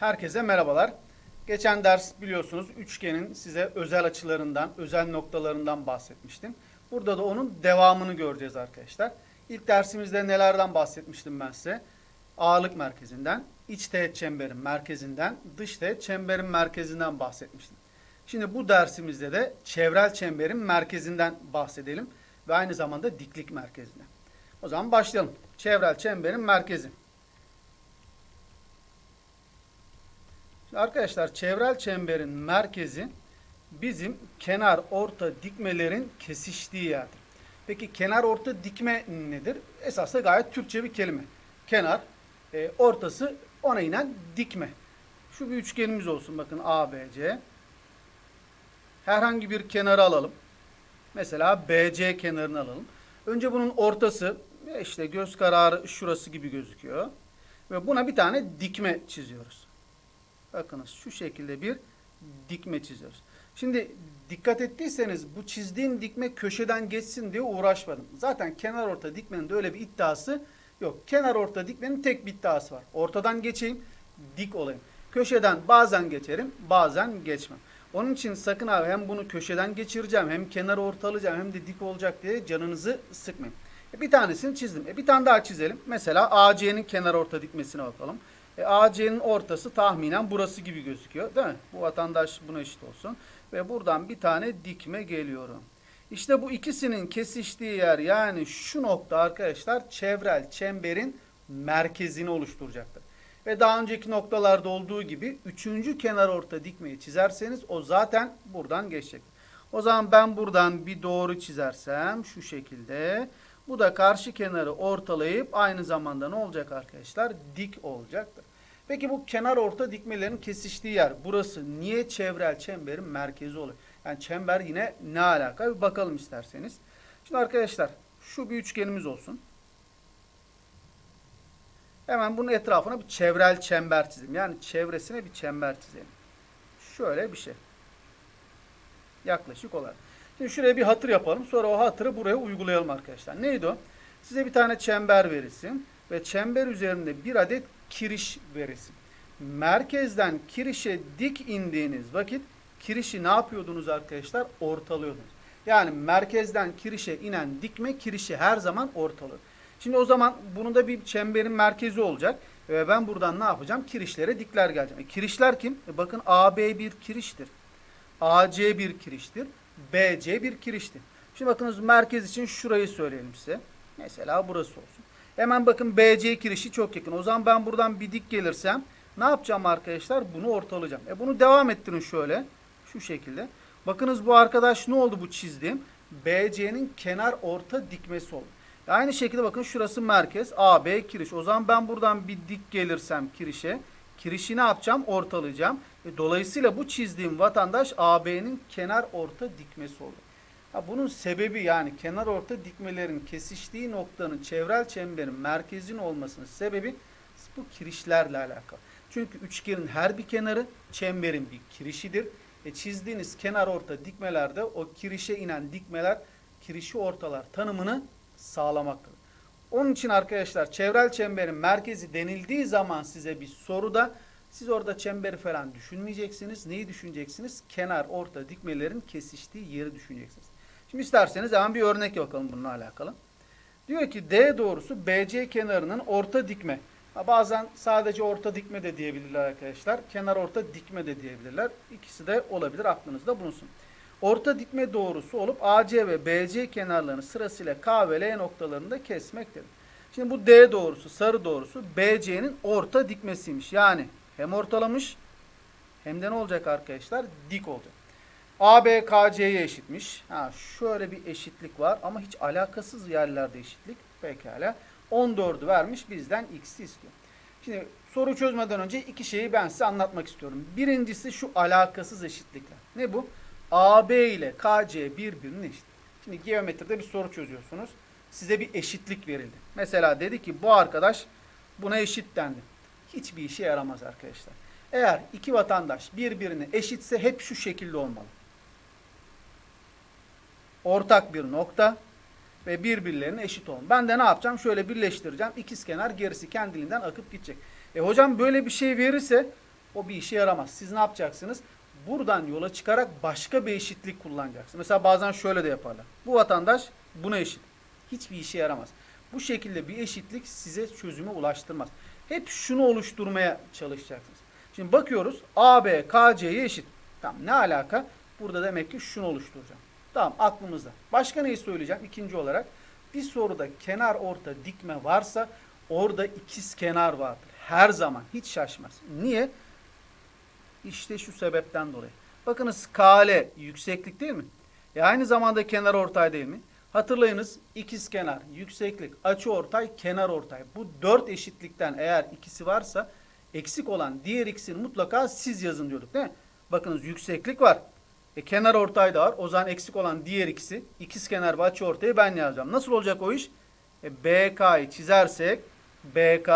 Herkese merhabalar. Geçen ders biliyorsunuz üçgenin size özel açılarından, özel noktalarından bahsetmiştim. Burada da onun devamını göreceğiz arkadaşlar. İlk dersimizde nelerden bahsetmiştim ben size? Ağırlık merkezinden, iç teğet çemberin merkezinden, dış teğet çemberin merkezinden bahsetmiştim. Şimdi bu dersimizde de çevrel çemberin merkezinden bahsedelim ve aynı zamanda diklik merkezinden. O zaman başlayalım. Çevrel çemberin merkezi. Şimdi arkadaşlar çevrel çemberin merkezi bizim kenar orta dikmelerin kesiştiği yerdir. Peki kenar orta dikme nedir? Esasında gayet Türkçe bir kelime. Kenar, e, ortası ona inen dikme. Şu bir üçgenimiz olsun bakın ABC. Herhangi bir kenarı alalım. Mesela BC kenarını alalım. Önce bunun ortası e, işte göz kararı şurası gibi gözüküyor. Ve buna bir tane dikme çiziyoruz. Bakınız şu şekilde bir dikme çiziyoruz. Şimdi dikkat ettiyseniz bu çizdiğim dikme köşeden geçsin diye uğraşmadım. Zaten kenar orta dikmenin de öyle bir iddiası yok. Kenar orta dikmenin tek bir iddiası var. Ortadan geçeyim, dik olayım. Köşeden bazen geçerim, bazen geçmem. Onun için sakın abi hem bunu köşeden geçireceğim, hem kenarı ortalayacağım, hem de dik olacak diye canınızı sıkmayın. E, bir tanesini çizdim. E, bir tane daha çizelim. Mesela AC'nin kenar orta dikmesine bakalım. E, AC'nin ortası tahminen burası gibi gözüküyor. Değil mi? Bu vatandaş buna eşit olsun. Ve buradan bir tane dikme geliyorum. İşte bu ikisinin kesiştiği yer yani şu nokta arkadaşlar çevrel çemberin merkezini oluşturacaktır. Ve daha önceki noktalarda olduğu gibi üçüncü kenar orta dikmeyi çizerseniz o zaten buradan geçecek. O zaman ben buradan bir doğru çizersem şu şekilde bu da karşı kenarı ortalayıp aynı zamanda ne olacak arkadaşlar? Dik olacaktır. Peki bu kenar orta dikmelerin kesiştiği yer burası niye çevrel çemberin merkezi oluyor? Yani çember yine ne alaka? Bir bakalım isterseniz. Şimdi arkadaşlar şu bir üçgenimiz olsun. Hemen bunun etrafına bir çevrel çember çizelim. Yani çevresine bir çember çizelim. Şöyle bir şey. Yaklaşık olarak. Şimdi şuraya bir hatır yapalım. Sonra o hatırı buraya uygulayalım arkadaşlar. Neydi o? Size bir tane çember verilsin. Ve çember üzerinde bir adet kiriş verilsin. Merkezden kirişe dik indiğiniz vakit kirişi ne yapıyordunuz arkadaşlar? Ortalıyordunuz. Yani merkezden kirişe inen dikme kirişi her zaman ortalı. Şimdi o zaman bunun da bir çemberin merkezi olacak. Ve ben buradan ne yapacağım? Kirişlere dikler geleceğim. E, kirişler kim? E, bakın AB bir kiriştir. AC bir kiriştir. BC bir kiriştir. Şimdi bakınız merkez için şurayı söyleyelim size. Mesela burası olsun. Hemen bakın BC kirişi çok yakın. O zaman ben buradan bir dik gelirsem ne yapacağım arkadaşlar? Bunu ortalayacağım. E bunu devam ettirin şöyle. Şu şekilde. Bakınız bu arkadaş ne oldu bu çizdiğim? BC'nin kenar orta dikmesi oldu. E aynı şekilde bakın şurası merkez. AB kiriş. O zaman ben buradan bir dik gelirsem kirişe. Kirişi ne yapacağım? Ortalayacağım. E dolayısıyla bu çizdiğim vatandaş AB'nin kenar orta dikmesi oldu. Ha bunun sebebi yani kenar orta dikmelerin kesiştiği noktanın çevrel çemberin merkezin olmasının sebebi bu kirişlerle alakalı. Çünkü üçgenin her bir kenarı çemberin bir kirişidir. E çizdiğiniz kenar orta dikmelerde o kirişe inen dikmeler kirişi ortalar tanımını sağlamaktadır. Onun için arkadaşlar çevrel çemberin merkezi denildiği zaman size bir soruda siz orada çemberi falan düşünmeyeceksiniz. Neyi düşüneceksiniz? Kenar orta dikmelerin kesiştiği yeri düşüneceksiniz. Şimdi isterseniz hemen bir örnek bakalım bununla alakalı. Diyor ki D doğrusu BC kenarının orta dikme. Ha, bazen sadece orta dikme de diyebilirler arkadaşlar. Kenar orta dikme de diyebilirler. İkisi de olabilir aklınızda bulunsun. Orta dikme doğrusu olup AC ve BC kenarlarını sırasıyla K ve L noktalarında kesmektedir. Şimdi bu D doğrusu, sarı doğrusu BC'nin orta dikmesiymiş. Yani hem ortalamış hem de ne olacak arkadaşlar? Dik olacak. AB KC'ye eşitmiş. Ha, şöyle bir eşitlik var ama hiç alakasız yerlerde eşitlik. Pekala. 14'ü vermiş bizden x'i istiyor. Şimdi soru çözmeden önce iki şeyi ben size anlatmak istiyorum. Birincisi şu alakasız eşitlikler. Ne bu? AB ile KC birbirine eşit. Şimdi geometride bir soru çözüyorsunuz. Size bir eşitlik verildi. Mesela dedi ki bu arkadaş buna eşit dendi. Hiçbir işe yaramaz arkadaşlar. Eğer iki vatandaş birbirine eşitse hep şu şekilde olmalı. Ortak bir nokta ve birbirlerine eşit olun. Ben de ne yapacağım? Şöyle birleştireceğim. İkiz kenar gerisi kendiliğinden akıp gidecek. E hocam böyle bir şey verirse O bir işe yaramaz. Siz ne yapacaksınız? Buradan yola çıkarak başka bir eşitlik kullanacaksınız. Mesela bazen şöyle de yaparlar. Bu vatandaş buna eşit. Hiçbir işe yaramaz. Bu şekilde bir eşitlik size çözüme ulaştırmaz. Hep şunu oluşturmaya çalışacaksınız. Şimdi bakıyoruz AB KC'ye eşit. Tamam ne alaka? Burada demek ki şunu oluşturacağım. Tamam aklımızda. Başka neyi söyleyeceğim? İkinci olarak bir soruda kenar orta dikme varsa orada ikiz kenar vardır. Her zaman hiç şaşmaz. Niye? İşte şu sebepten dolayı. Bakınız KL yükseklik değil mi? E aynı zamanda kenar ortay değil mi? Hatırlayınız ikiz kenar, yükseklik, açı ortay, kenar ortay. Bu dört eşitlikten eğer ikisi varsa eksik olan diğer ikisini mutlaka siz yazın diyorduk değil mi? Bakınız yükseklik var. E, kenar ortay da var. O zaman eksik olan diğer ikisi ikiz kenar ve açı ortayı ben yazacağım. Nasıl olacak o iş? E, BK'yı çizersek BK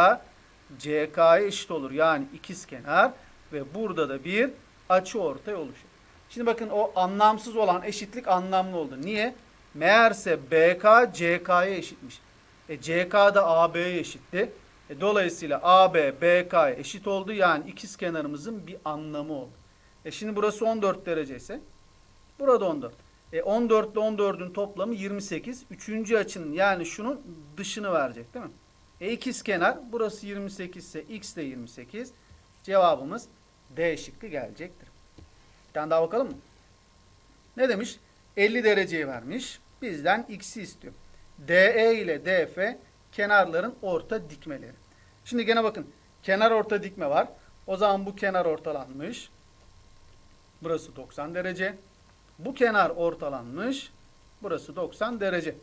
CK'ya eşit olur. Yani ikiz kenar ve burada da bir açı ortay oluşur. Şimdi bakın o anlamsız olan eşitlik anlamlı oldu. Niye? Meğerse BK CK'ya eşitmiş. E, CK da AB'ye eşitti. E, dolayısıyla AB BK'ya eşit oldu. Yani ikiz kenarımızın bir anlamı oldu. E şimdi burası 14 derece ise burada 14. E 14 ile 14'ün toplamı 28. Üçüncü açının yani şunun dışını verecek değil mi? E ikiz kenar burası 28 ise x de 28. Cevabımız D şıkkı gelecektir. Bir tane daha bakalım mı? Ne demiş? 50 dereceyi vermiş. Bizden x'i istiyor. DE ile DF kenarların orta dikmeleri. Şimdi gene bakın. Kenar orta dikme var. O zaman bu kenar ortalanmış. Burası 90 derece. Bu kenar ortalanmış. Burası 90 derece.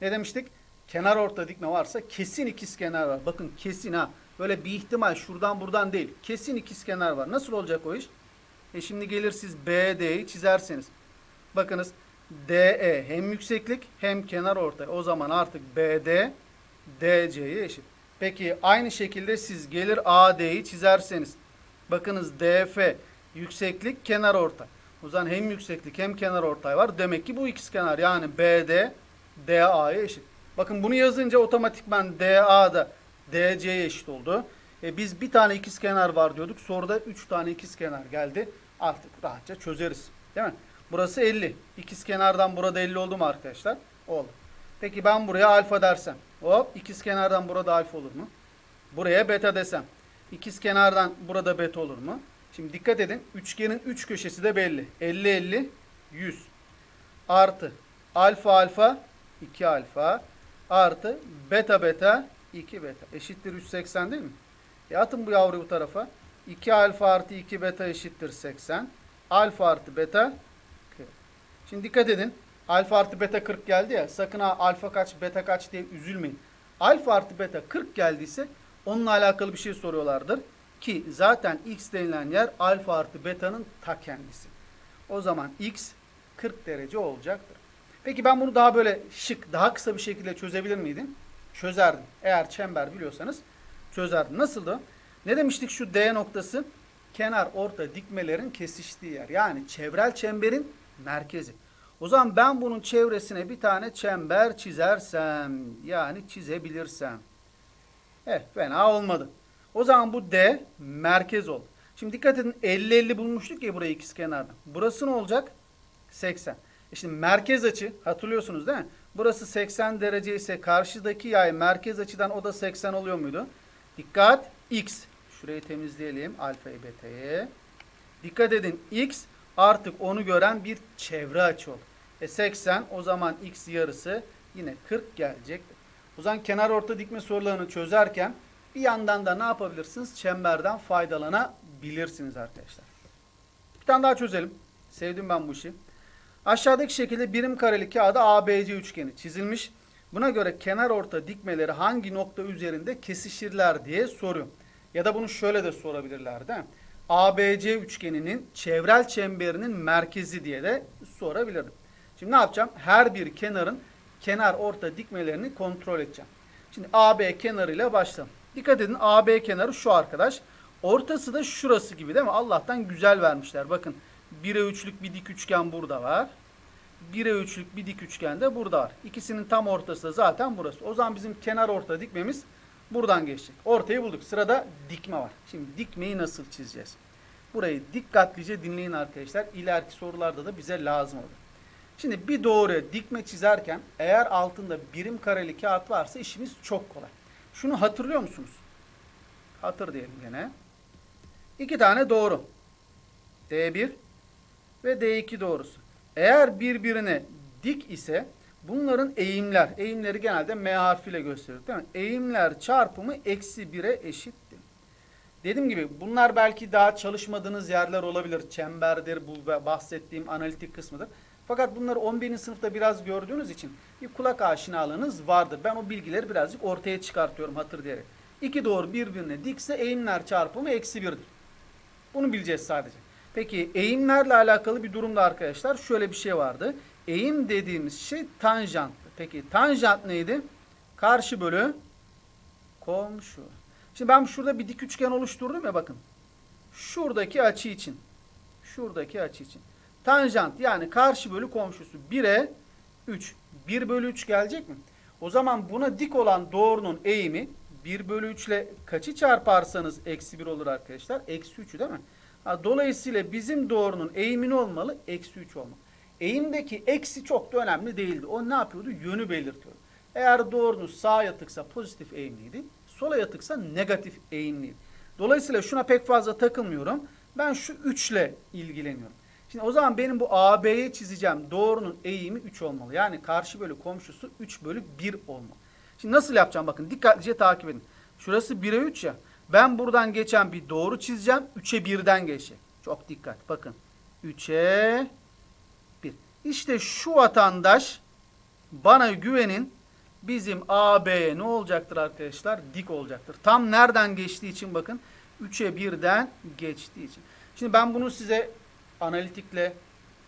Ne demiştik? Kenar orta dikme varsa kesin ikiz kenar var. Bakın kesin ha. Böyle bir ihtimal şuradan buradan değil. Kesin ikiz kenar var. Nasıl olacak o iş? E şimdi gelir siz BD'yi çizerseniz. Bakınız DE hem yükseklik hem kenar ortay. O zaman artık BD DC'ye eşit. Peki aynı şekilde siz gelir AD'yi çizerseniz. Bakınız DF yükseklik kenar ortay. O zaman hem yükseklik hem kenar ortay var. Demek ki bu ikiz kenar yani BD DA'ya eşit. Bakın bunu yazınca otomatikman DA da DC'ye eşit oldu. E biz bir tane ikiz kenar var diyorduk. Soruda 3 tane ikiz kenar geldi. Artık rahatça çözeriz. Değil mi? Burası 50. İkiz kenardan burada 50 oldu mu arkadaşlar? Oldu. Peki ben buraya alfa dersem. Hop ikiz kenardan burada alfa olur mu? Buraya beta desem. İkiz kenardan burada beta olur mu? Şimdi dikkat edin. Üçgenin 3 üç köşesi de belli. 50 50 100. Artı alfa alfa 2 alfa artı beta beta 2 beta eşittir 180 değil mi? E atın bu yavruyu bu tarafa. 2 alfa artı 2 beta eşittir 80. Alfa artı beta 40. Şimdi dikkat edin. Alfa artı beta 40 geldi ya. Sakın ha alfa kaç beta kaç diye üzülmeyin. Alfa artı beta 40 geldiyse onunla alakalı bir şey soruyorlardır. Ki zaten x denilen yer alfa artı beta'nın ta kendisi. O zaman x 40 derece olacaktır. Peki ben bunu daha böyle şık, daha kısa bir şekilde çözebilir miydim? Çözerdim. Eğer çember biliyorsanız çözerdim. Nasıldı? Ne demiştik şu D noktası? Kenar orta dikmelerin kesiştiği yer. Yani çevrel çemberin merkezi. O zaman ben bunun çevresine bir tane çember çizersem, yani çizebilirsem. Evet, fena olmadı. O zaman bu D merkez oldu. Şimdi dikkat edin 50-50 bulmuştuk ya burayı ikiz kenardan. Burası ne olacak? 80. E şimdi merkez açı hatırlıyorsunuz değil mi? Burası 80 derece ise karşıdaki yay merkez açıdan o da 80 oluyor muydu? Dikkat x. Şurayı temizleyelim alfayı beta'yı. Dikkat edin x artık onu gören bir çevre açı oldu. E 80 o zaman x yarısı yine 40 gelecektir. O zaman kenar orta dikme sorularını çözerken bir yandan da ne yapabilirsiniz? Çemberden faydalanabilirsiniz arkadaşlar. Bir tane daha çözelim. Sevdim ben bu işi. Aşağıdaki şekilde birim kareli kağıda ABC üçgeni çizilmiş. Buna göre kenar orta dikmeleri hangi nokta üzerinde kesişirler diye soruyor. Ya da bunu şöyle de sorabilirler değil mi? ABC üçgeninin çevrel çemberinin merkezi diye de sorabilirdim. Şimdi ne yapacağım? Her bir kenarın kenar orta dikmelerini kontrol edeceğim. Şimdi AB kenarıyla başlayalım. Dikkat edin AB kenarı şu arkadaş. Ortası da şurası gibi değil mi? Allah'tan güzel vermişler. Bakın 1'e 3'lük bir dik üçgen burada var. 1'e 3'lük bir dik üçgen de burada var. İkisinin tam ortası da zaten burası. O zaman bizim kenar orta dikmemiz buradan geçecek. Ortayı bulduk. Sırada dikme var. Şimdi dikmeyi nasıl çizeceğiz? Burayı dikkatlice dinleyin arkadaşlar. İleriki sorularda da bize lazım olur. Şimdi bir doğru dikme çizerken eğer altında birim kareli kağıt varsa işimiz çok kolay. Şunu hatırlıyor musunuz? Hatır diyelim gene. İki tane doğru. D1 ve D2 doğrusu. Eğer birbirine dik ise bunların eğimler, eğimleri genelde M harfiyle gösterilir değil mi? Eğimler çarpımı eksi 1'e eşittir. Dediğim gibi bunlar belki daha çalışmadığınız yerler olabilir. Çemberdir, bu bahsettiğim analitik kısmıdır. Fakat bunları 11. sınıfta biraz gördüğünüz için bir kulak aşinalığınız vardır. Ben o bilgileri birazcık ortaya çıkartıyorum hatır diyerek. İki doğru birbirine dikse eğimler çarpımı eksi 1'dir. Bunu bileceğiz sadece. Peki eğimlerle alakalı bir durumda arkadaşlar şöyle bir şey vardı. Eğim dediğimiz şey tanjanttı. Peki tanjant neydi? Karşı bölü komşu. Şimdi ben şurada bir dik üçgen oluşturdum ya bakın. Şuradaki açı için. Şuradaki açı için. Tanjant yani karşı bölü komşusu 1'e 3. 1 bölü 3 gelecek mi? O zaman buna dik olan doğrunun eğimi 1 bölü 3 ile kaçı çarparsanız eksi 1 olur arkadaşlar? Eksi 3'ü değil mi? Ha, dolayısıyla bizim doğrunun eğimi ne olmalı? Eksi 3 olmalı. Eğimdeki eksi çok da önemli değildi. O ne yapıyordu? Yönü belirtiyordu. Eğer doğrunuz sağa yatıksa pozitif eğimliydi. Sola yatıksa negatif eğimliydi. Dolayısıyla şuna pek fazla takılmıyorum. Ben şu 3 ile ilgileniyorum. Şimdi o zaman benim bu AB'ye çizeceğim doğrunun eğimi 3 olmalı. Yani karşı bölü komşusu 3 bölü 1 olmalı. Şimdi nasıl yapacağım bakın dikkatlice takip edin. Şurası 1'e 3 ya. Ben buradan geçen bir doğru çizeceğim. 3'e 1'den geçecek. Çok dikkat bakın. 3'e 1. İşte şu vatandaş bana güvenin bizim AB'ye ne olacaktır arkadaşlar? Dik olacaktır. Tam nereden geçtiği için bakın. 3'e 1'den geçtiği için. Şimdi ben bunu size analitikle,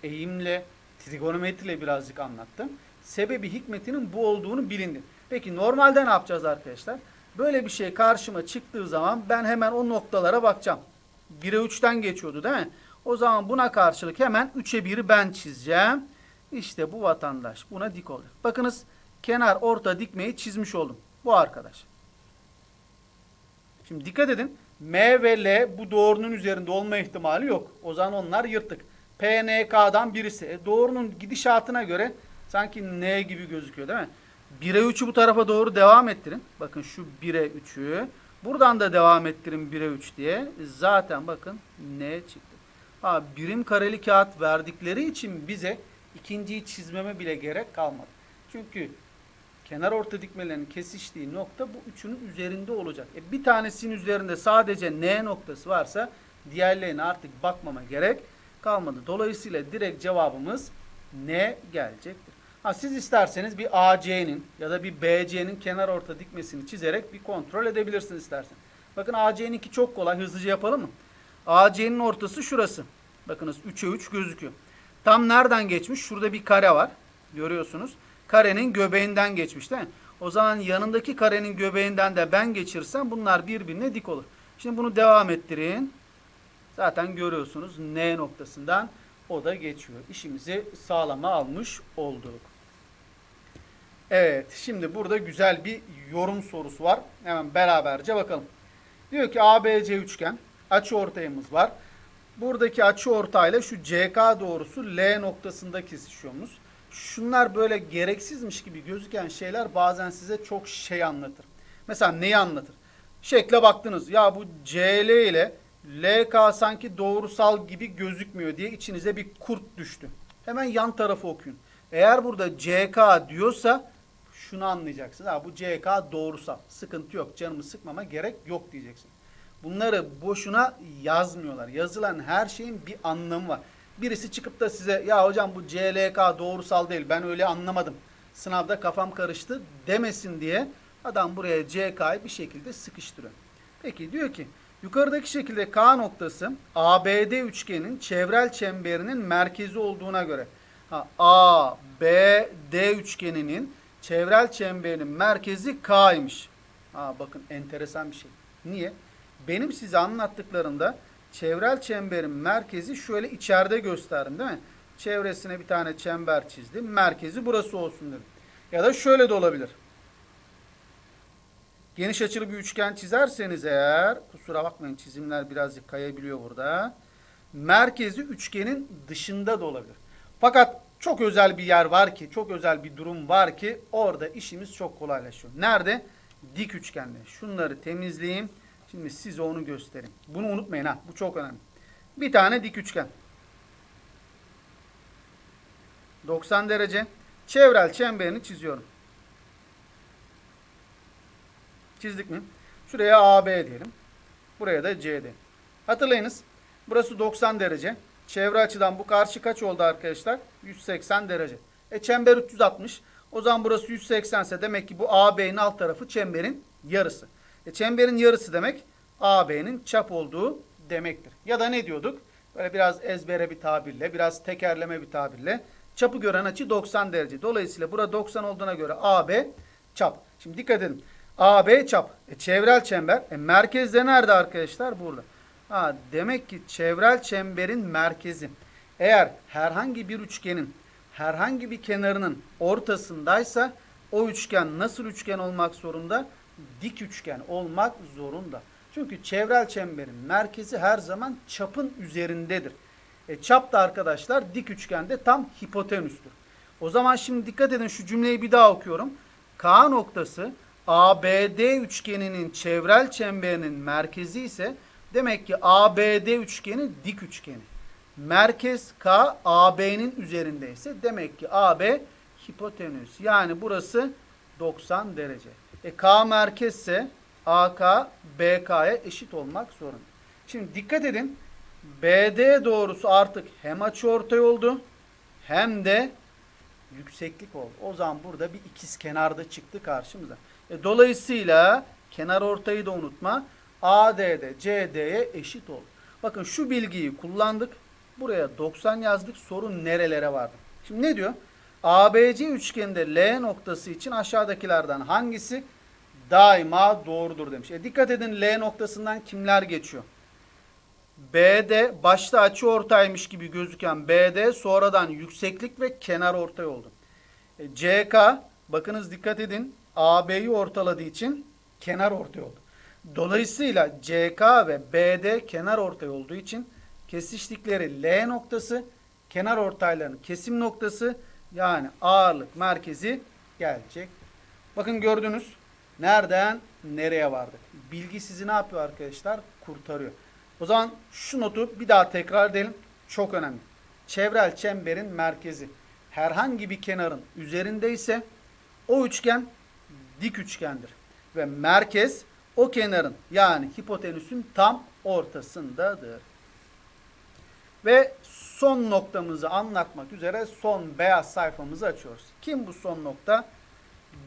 eğimle, trigonometriyle birazcık anlattım. Sebebi hikmetinin bu olduğunu bilindi. Peki normalde ne yapacağız arkadaşlar? Böyle bir şey karşıma çıktığı zaman ben hemen o noktalara bakacağım. 1'e 3'ten geçiyordu değil mi? O zaman buna karşılık hemen 3'e 1'i ben çizeceğim. İşte bu vatandaş buna dik olacak. Bakınız kenar orta dikmeyi çizmiş oldum. Bu arkadaş. Şimdi dikkat edin. M ve L bu doğrunun üzerinde olma ihtimali yok. O zaman onlar yırtık. P, N, K'dan birisi. E, doğrunun gidişatına göre sanki N gibi gözüküyor değil mi? 1'e 3'ü bu tarafa doğru devam ettirin. Bakın şu 1'e 3'ü. Buradan da devam ettirin 1'e 3 diye. Zaten bakın N çıktı. Ha, birim kareli kağıt verdikleri için bize ikinciyi çizmeme bile gerek kalmadı. Çünkü kenar orta dikmelerin kesiştiği nokta bu üçünün üzerinde olacak. E bir tanesinin üzerinde sadece N noktası varsa diğerlerine artık bakmama gerek kalmadı. Dolayısıyla direkt cevabımız N gelecektir. Ha siz isterseniz bir AC'nin ya da bir BC'nin kenar orta dikmesini çizerek bir kontrol edebilirsiniz istersen. Bakın AC'ninki çok kolay. Hızlıca yapalım mı? AC'nin ortası şurası. Bakınız 3'e 3 gözüküyor. Tam nereden geçmiş? Şurada bir kare var. Görüyorsunuz. Karenin göbeğinden geçmiş değil mi? O zaman yanındaki karenin göbeğinden de ben geçirsem bunlar birbirine dik olur. Şimdi bunu devam ettirin. Zaten görüyorsunuz N noktasından o da geçiyor. İşimizi sağlama almış olduk. Evet, şimdi burada güzel bir yorum sorusu var. Hemen beraberce bakalım. Diyor ki ABC üçgen, açı ortayımız var. Buradaki açı ortayla şu CK doğrusu L noktasında kesişiyormuz. Şunlar böyle gereksizmiş gibi gözüken şeyler bazen size çok şey anlatır. Mesela neyi anlatır? Şekle baktınız. Ya bu CL ile LK sanki doğrusal gibi gözükmüyor diye içinize bir kurt düştü. Hemen yan tarafı okuyun. Eğer burada CK diyorsa şunu anlayacaksın. Ha bu CK doğrusal. Sıkıntı yok. Canımı sıkmama gerek yok diyeceksin. Bunları boşuna yazmıyorlar. Yazılan her şeyin bir anlamı var. Birisi çıkıp da size ya hocam bu CLK doğrusal değil ben öyle anlamadım. Sınavda kafam karıştı demesin diye adam buraya CK'yı bir şekilde sıkıştırıyor. Peki diyor ki yukarıdaki şekilde K noktası ABD üçgenin çevrel çemberinin merkezi olduğuna göre ha, ABD üçgeninin çevrel çemberinin merkezi K'ymış. Ha, bakın enteresan bir şey. Niye? Benim size anlattıklarımda çevrel çemberin merkezi şöyle içeride gösterdim değil mi? Çevresine bir tane çember çizdim. Merkezi burası olsun dedim. Ya da şöyle de olabilir. Geniş açılı bir üçgen çizerseniz eğer, kusura bakmayın çizimler birazcık kayabiliyor burada. merkezi üçgenin dışında da olabilir. Fakat çok özel bir yer var ki, çok özel bir durum var ki orada işimiz çok kolaylaşıyor. Nerede? Dik üçgende. Şunları temizleyeyim. Şimdi size onu göstereyim. Bunu unutmayın ha. Bu çok önemli. Bir tane dik üçgen. 90 derece. Çevrel çemberini çiziyorum. Çizdik mi? Şuraya AB diyelim. Buraya da CD. Hatırlayınız. Burası 90 derece. Çevre açıdan bu karşı kaç oldu arkadaşlar? 180 derece. E çember 360. O zaman burası 180 ise demek ki bu AB'nin alt tarafı çemberin yarısı. E çemberin yarısı demek AB'nin çap olduğu demektir. Ya da ne diyorduk? Böyle biraz ezbere bir tabirle, biraz tekerleme bir tabirle. Çapı gören açı 90 derece. Dolayısıyla burada 90 olduğuna göre AB çap. Şimdi dikkat edin. AB çap. E, çevrel çember. E, merkezde nerede arkadaşlar? Burada. Ha, demek ki çevrel çemberin merkezi. Eğer herhangi bir üçgenin herhangi bir kenarının ortasındaysa o üçgen nasıl üçgen olmak zorunda? Dik üçgen olmak zorunda. Çünkü çevrel çemberin merkezi her zaman çapın üzerindedir. E, çap da arkadaşlar dik üçgende tam hipotenüstür. O zaman şimdi dikkat edin şu cümleyi bir daha okuyorum. K noktası ABD üçgeninin çevrel çemberinin merkezi ise demek ki ABD üçgeni dik üçgeni. Merkez K AB'nin üzerindeyse demek ki AB hipotenüs. Yani burası 90 derece. E K merkezse AK BK'ya eşit olmak zorunda. Şimdi dikkat edin. BD doğrusu artık hem açıortay oldu hem de yükseklik oldu. O zaman burada bir ikiz kenarda çıktı karşımıza. E, dolayısıyla kenar ortayı da unutma. AD'de CD'ye eşit oldu. Bakın şu bilgiyi kullandık. Buraya 90 yazdık. Sorun nerelere vardı? Şimdi ne diyor? ABC üçgeninde L noktası için aşağıdakilerden hangisi daima doğrudur demiş. E dikkat edin L noktasından kimler geçiyor? BD başta açı ortaymış gibi gözüken BD sonradan yükseklik ve kenar ortay oldu. E, CK bakınız dikkat edin AB'yi ortaladığı için kenar ortay oldu. Dolayısıyla CK ve BD kenar ortay olduğu için kesiştikleri L noktası kenar ortayların kesim noktası yani ağırlık merkezi gelecek. Bakın gördünüz. Nereden nereye vardık? Bilgi sizi ne yapıyor arkadaşlar? Kurtarıyor. O zaman şu notu bir daha tekrar edelim. Çok önemli. Çevrel çemberin merkezi herhangi bir kenarın üzerindeyse o üçgen dik üçgendir. Ve merkez o kenarın yani hipotenüsün tam ortasındadır. Ve son noktamızı anlatmak üzere son beyaz sayfamızı açıyoruz. Kim bu son nokta?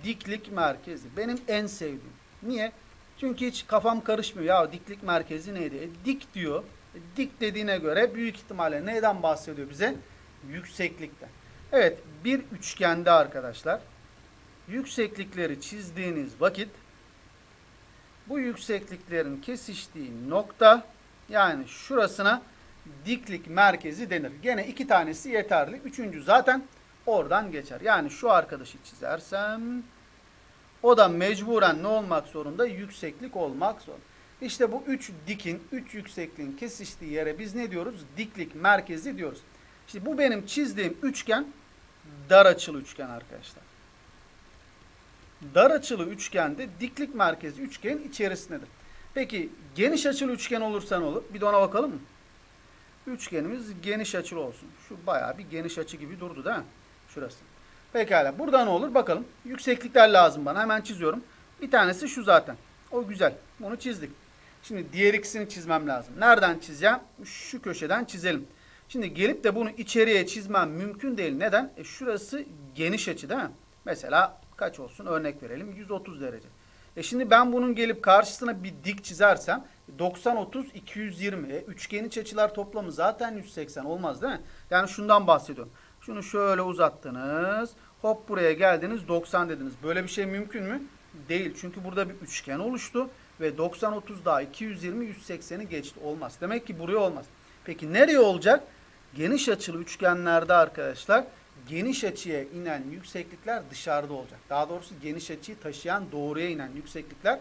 Diklik merkezi. Benim en sevdiğim. Niye? Çünkü hiç kafam karışmıyor. Ya diklik merkezi neydi? E, dik diyor. E, dik dediğine göre büyük ihtimalle neyden bahsediyor bize? Yükseklikten. Evet bir üçgende arkadaşlar yükseklikleri çizdiğiniz vakit bu yüksekliklerin kesiştiği nokta yani şurasına diklik merkezi denir. Gene iki tanesi yeterli. Üçüncü zaten oradan geçer. Yani şu arkadaşı çizersem o da mecburen ne olmak zorunda? Yükseklik olmak zorunda. İşte bu üç dikin, üç yüksekliğin kesiştiği yere biz ne diyoruz? Diklik merkezi diyoruz. İşte bu benim çizdiğim üçgen dar açılı üçgen arkadaşlar. Dar açılı üçgende diklik merkezi üçgenin içerisindedir. Peki geniş açılı üçgen olursa ne olur? Bir de ona bakalım mı? Üçgenimiz geniş açılı olsun. Şu bayağı bir geniş açı gibi durdu değil mi? Şurası. Pekala. Burada ne olur? Bakalım. Yükseklikler lazım bana. Hemen çiziyorum. Bir tanesi şu zaten. O güzel. Bunu çizdik. Şimdi diğer ikisini çizmem lazım. Nereden çizeceğim? Şu köşeden çizelim. Şimdi gelip de bunu içeriye çizmem mümkün değil. Neden? E şurası geniş açı değil mi? Mesela kaç olsun? Örnek verelim. 130 derece. E şimdi ben bunun gelip karşısına bir dik çizersem 90 30 220. E üçgen iç açılar toplamı zaten 180 olmaz değil mi? Yani şundan bahsediyorum. Şunu şöyle uzattınız. Hop buraya geldiniz 90 dediniz. Böyle bir şey mümkün mü? Değil. Çünkü burada bir üçgen oluştu ve 90 30 daha 220 180'i geçti. Olmaz. Demek ki buraya olmaz. Peki nereye olacak? Geniş açılı üçgenlerde arkadaşlar geniş açıya inen yükseklikler dışarıda olacak. Daha doğrusu geniş açıyı taşıyan doğruya inen yükseklikler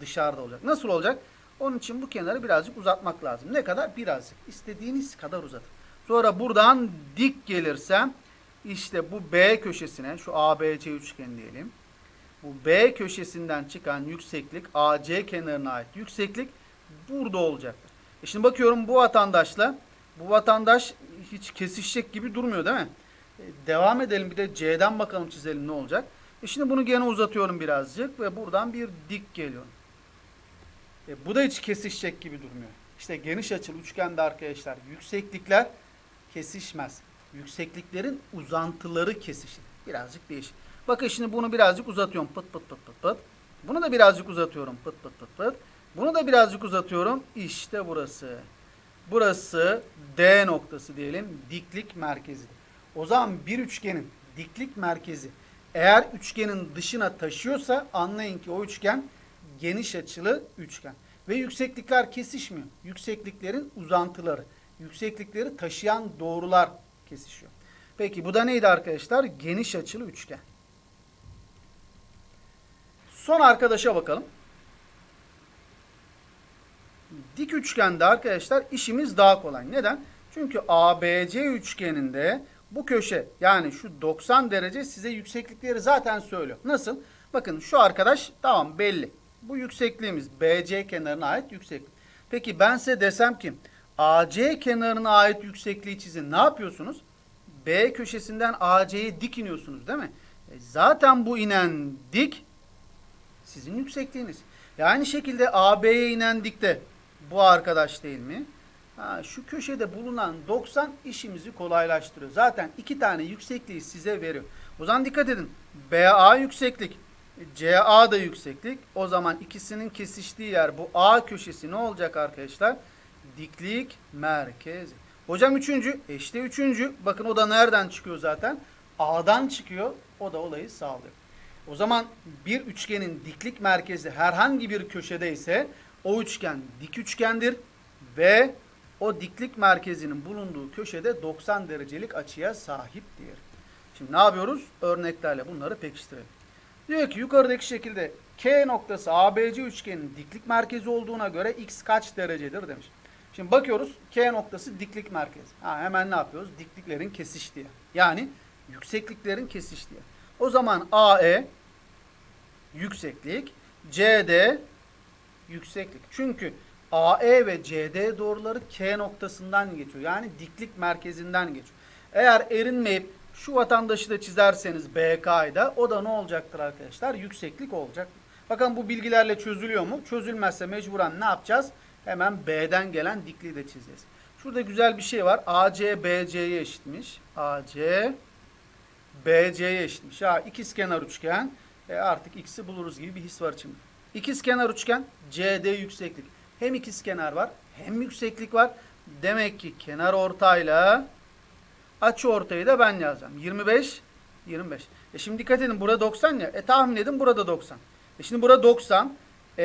dışarıda olacak. Nasıl olacak? Onun için bu kenarı birazcık uzatmak lazım. Ne kadar? Birazcık. İstediğiniz kadar uzatın. Sonra buradan dik gelirsem işte bu B köşesine şu ABC üçgen diyelim. Bu B köşesinden çıkan yükseklik AC kenarına ait yükseklik burada olacaktır. E şimdi bakıyorum bu vatandaşla bu vatandaş hiç kesişecek gibi durmuyor değil mi? E, devam edelim bir de C'den bakalım çizelim ne olacak. E şimdi bunu gene uzatıyorum birazcık ve buradan bir dik geliyorum. E, bu da hiç kesişecek gibi durmuyor. İşte geniş açılı üçgende arkadaşlar yükseklikler kesişmez. Yüksekliklerin uzantıları kesişir. Birazcık değişir. Bakın şimdi bunu birazcık uzatıyorum. Pıt pıt pıt pıt pıt. Bunu da birazcık uzatıyorum. Pıt pıt pıt pıt. Bunu da birazcık uzatıyorum. İşte burası. Burası D noktası diyelim. Diklik merkezidir. O zaman bir üçgenin diklik merkezi eğer üçgenin dışına taşıyorsa anlayın ki o üçgen geniş açılı üçgen. Ve yükseklikler kesişmiyor. Yüksekliklerin uzantıları. Yükseklikleri taşıyan doğrular kesişiyor. Peki bu da neydi arkadaşlar? Geniş açılı üçgen. Son arkadaşa bakalım. Dik üçgende arkadaşlar işimiz daha kolay. Neden? Çünkü ABC üçgeninde bu köşe yani şu 90 derece size yükseklikleri zaten söylüyor. Nasıl? Bakın şu arkadaş tamam belli. Bu yüksekliğimiz BC kenarına ait yükseklik. Peki ben size desem ki AC kenarına ait yüksekliği çizin. Ne yapıyorsunuz? B köşesinden AC'ye dik iniyorsunuz değil mi? E zaten bu inen dik sizin yüksekliğiniz. E aynı şekilde AB'ye inen dikte bu arkadaş değil mi? Ha, şu köşede bulunan 90 işimizi kolaylaştırıyor. Zaten iki tane yüksekliği size veriyor. O zaman dikkat edin. BA yükseklik, CA da yükseklik. O zaman ikisinin kesiştiği yer bu A köşesi ne olacak arkadaşlar? Diklik merkezi. Hocam üçüncü, e işte üçüncü. Bakın o da nereden çıkıyor zaten? A'dan çıkıyor. O da olayı sağlıyor. O zaman bir üçgenin diklik merkezi herhangi bir köşede ise o üçgen dik üçgendir ve o diklik merkezinin bulunduğu köşede 90 derecelik açıya sahiptir. Şimdi ne yapıyoruz? Örneklerle bunları pekiştirelim. Diyor ki yukarıdaki şekilde K noktası ABC üçgenin diklik merkezi olduğuna göre x kaç derecedir demiş. Şimdi bakıyoruz K noktası diklik merkezi. Ha, hemen ne yapıyoruz? Dikliklerin kesiştiği. Yani yüksekliklerin kesiştiği. O zaman AE yükseklik, CD yükseklik. Çünkü AE ve CD doğruları K noktasından geçiyor. Yani diklik merkezinden geçiyor. Eğer erinmeyip şu vatandaşı da çizerseniz BK'da o da ne olacaktır arkadaşlar? Yükseklik olacak. Bakın bu bilgilerle çözülüyor mu? Çözülmezse mecburen ne yapacağız? Hemen B'den gelen dikliği de çizeceğiz. Şurada güzel bir şey var. AC BC'ye eşitmiş. AC BC'ye eşitmiş. Ya ikizkenar üçgen. E artık x'i buluruz gibi bir his var içimde. İkizkenar üçgen CD yükseklik. Hem ikizkenar var hem yükseklik var. Demek ki kenar ortayla açı ortayı da ben yazacağım. 25 25. E şimdi dikkat edin burada 90 ya. E tahmin edin burada 90. E şimdi burada 90. E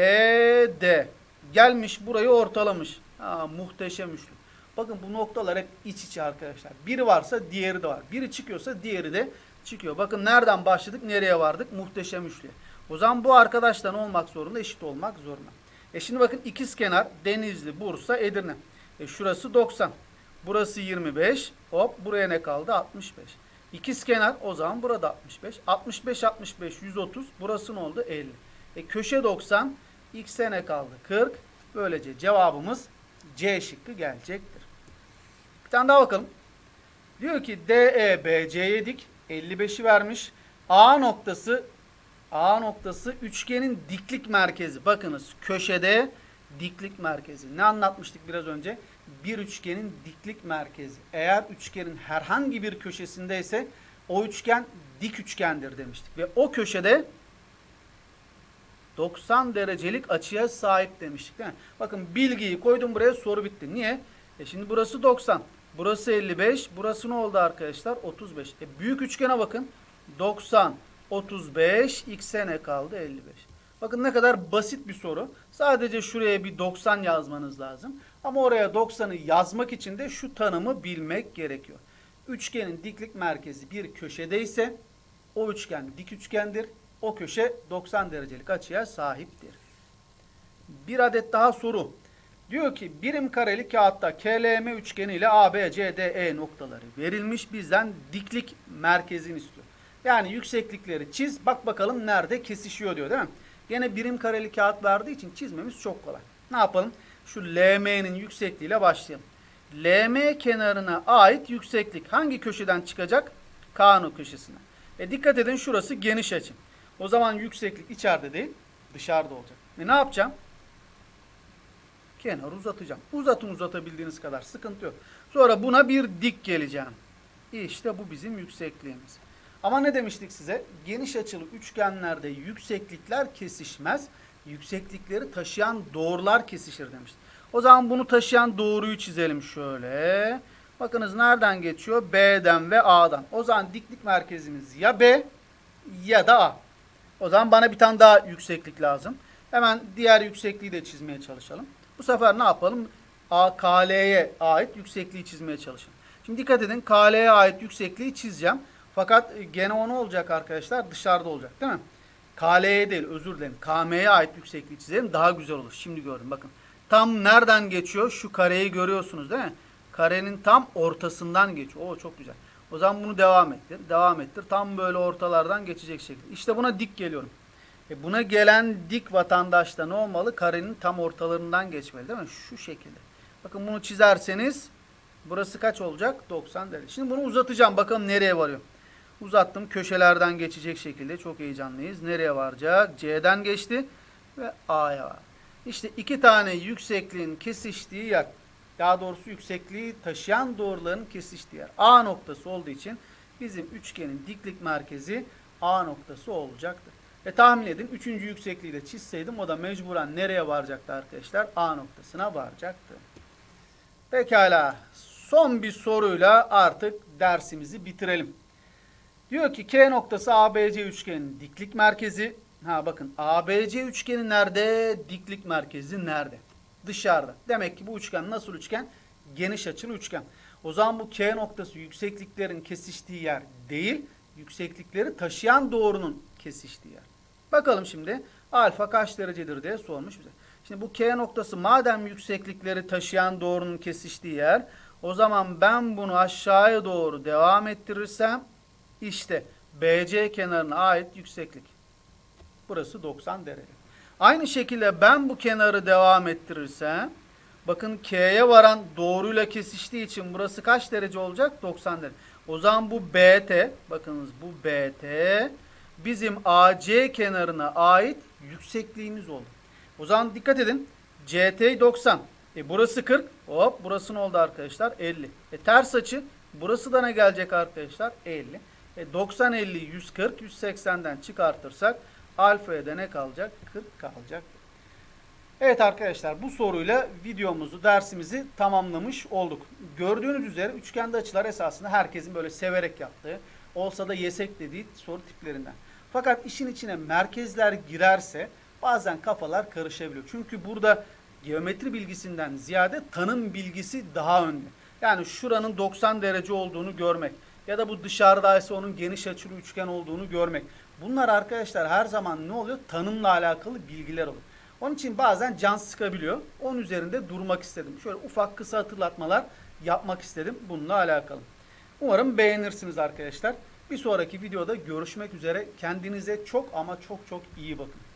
D gelmiş burayı ortalamış. Ha, muhteşem üçlü. Bakın bu noktalar hep iç içe arkadaşlar. Biri varsa diğeri de var. Biri çıkıyorsa diğeri de çıkıyor. Bakın nereden başladık nereye vardık? Muhteşem üçlü. O zaman bu arkadaştan olmak zorunda eşit olmak zorunda. E şimdi bakın ikiz kenar Denizli, Bursa, Edirne. E şurası 90. Burası 25. Hop buraya ne kaldı? 65. İkiz kenar o zaman burada 65. 65 65 130. Burası ne oldu? 50. E köşe 90. X'e ne kaldı? 40. Böylece cevabımız C şıkkı gelecektir. Bir tane daha bakalım. Diyor ki DE BC'ye dik 55'i vermiş. A noktası A noktası üçgenin diklik merkezi. Bakınız köşede diklik merkezi. Ne anlatmıştık biraz önce? Bir üçgenin diklik merkezi. Eğer üçgenin herhangi bir köşesindeyse o üçgen dik üçgendir demiştik. Ve o köşede 90 derecelik açıya sahip demiştik değil mi? Bakın bilgiyi koydum buraya soru bitti. Niye? E şimdi burası 90. Burası 55. Burası ne oldu arkadaşlar? 35. E büyük üçgene bakın. 90, 35, x'e ne kaldı? 55. Bakın ne kadar basit bir soru. Sadece şuraya bir 90 yazmanız lazım. Ama oraya 90'ı yazmak için de şu tanımı bilmek gerekiyor. Üçgenin diklik merkezi bir köşedeyse o üçgen dik üçgendir. O köşe 90 derecelik açıya sahiptir. Bir adet daha soru. Diyor ki birim kareli kağıtta KLM üçgeni ile AB, CD, E noktaları verilmiş. Bizden diklik merkezini istiyor. Yani yükseklikleri çiz. Bak bakalım nerede kesişiyor diyor değil mi? Gene birim kareli kağıt verdiği için çizmemiz çok kolay. Ne yapalım? Şu LM'nin yüksekliğiyle başlayalım. LM kenarına ait yükseklik hangi köşeden çıkacak? Kano köşesinden. E dikkat edin şurası geniş açı. O zaman yükseklik içeride değil dışarıda olacak. E ne yapacağım? Kenarı uzatacağım. Uzatın uzatabildiğiniz kadar sıkıntı yok. Sonra buna bir dik geleceğim. İşte bu bizim yüksekliğimiz. Ama ne demiştik size? Geniş açılı üçgenlerde yükseklikler kesişmez. Yükseklikleri taşıyan doğrular kesişir demiştik. O zaman bunu taşıyan doğruyu çizelim şöyle. Bakınız nereden geçiyor? B'den ve A'dan. O zaman diklik merkezimiz ya B ya da A. O zaman bana bir tane daha yükseklik lazım. Hemen diğer yüksekliği de çizmeye çalışalım. Bu sefer ne yapalım? A, KL'ye ait yüksekliği çizmeye çalışalım. Şimdi dikkat edin KL'ye ait yüksekliği çizeceğim. Fakat gene o ne olacak arkadaşlar? Dışarıda olacak değil mi? KL'ye değil özür dilerim. KM'ye ait yüksekliği çizelim daha güzel olur. Şimdi gördüm bakın. Tam nereden geçiyor? Şu kareyi görüyorsunuz değil mi? Karenin tam ortasından geçiyor. Oo çok güzel. O zaman bunu devam ettir. Devam ettir. Tam böyle ortalardan geçecek şekilde. İşte buna dik geliyorum. E buna gelen dik vatandaş da ne olmalı? Karenin tam ortalarından geçmeli değil mi? Şu şekilde. Bakın bunu çizerseniz burası kaç olacak? 90 derece. Şimdi bunu uzatacağım. Bakalım nereye varıyor. Uzattım. Köşelerden geçecek şekilde. Çok heyecanlıyız. Nereye varacak? C'den geçti ve A'ya var. İşte iki tane yüksekliğin kesiştiği yer. Daha doğrusu yüksekliği taşıyan doğruların kesiştiği yer. A noktası olduğu için bizim üçgenin diklik merkezi A noktası olacaktı. E tahmin edin üçüncü yüksekliği de çizseydim o da mecburen nereye varacaktı arkadaşlar? A noktasına varacaktı. Pekala. Son bir soruyla artık dersimizi bitirelim. Diyor ki K noktası ABC üçgenin diklik merkezi. Ha bakın ABC üçgeni nerede? Diklik merkezi nerede? Dışarıda. Demek ki bu üçgen nasıl üçgen? Geniş açılı üçgen. O zaman bu K noktası yüksekliklerin kesiştiği yer değil, yükseklikleri taşıyan doğrunun kesiştiği yer. Bakalım şimdi alfa kaç derecedir diye sormuş bize. Şimdi bu K noktası madem yükseklikleri taşıyan doğrunun kesiştiği yer, o zaman ben bunu aşağıya doğru devam ettirirsem işte BC kenarına ait yükseklik. Burası 90 derece. Aynı şekilde ben bu kenarı devam ettirirsem bakın K'ye varan doğruyla kesiştiği için burası kaç derece olacak? 90 derece. O zaman bu BT bakınız bu BT bizim AC kenarına ait yüksekliğimiz oldu. O zaman dikkat edin. CT 90. E burası 40. Hop burası ne oldu arkadaşlar? 50. E ters açı burası da ne gelecek arkadaşlar? 50. E 90 50 140 180'den çıkartırsak alfaya da ne kalacak? 40 kalacak. Evet arkadaşlar bu soruyla videomuzu, dersimizi tamamlamış olduk. Gördüğünüz üzere üçgende açılar esasında herkesin böyle severek yaptığı, olsa da yesek dediği soru tiplerinden. Fakat işin içine merkezler girerse bazen kafalar karışabiliyor. Çünkü burada geometri bilgisinden ziyade tanım bilgisi daha önde. Yani şuranın 90 derece olduğunu görmek ya da bu dışarıdaysa onun geniş açılı üçgen olduğunu görmek. Bunlar arkadaşlar her zaman ne oluyor? Tanımla alakalı bilgiler oluyor. Onun için bazen can sıkabiliyor. Onun üzerinde durmak istedim. Şöyle ufak kısa hatırlatmalar yapmak istedim bununla alakalı. Umarım beğenirsiniz arkadaşlar. Bir sonraki videoda görüşmek üzere. Kendinize çok ama çok çok iyi bakın.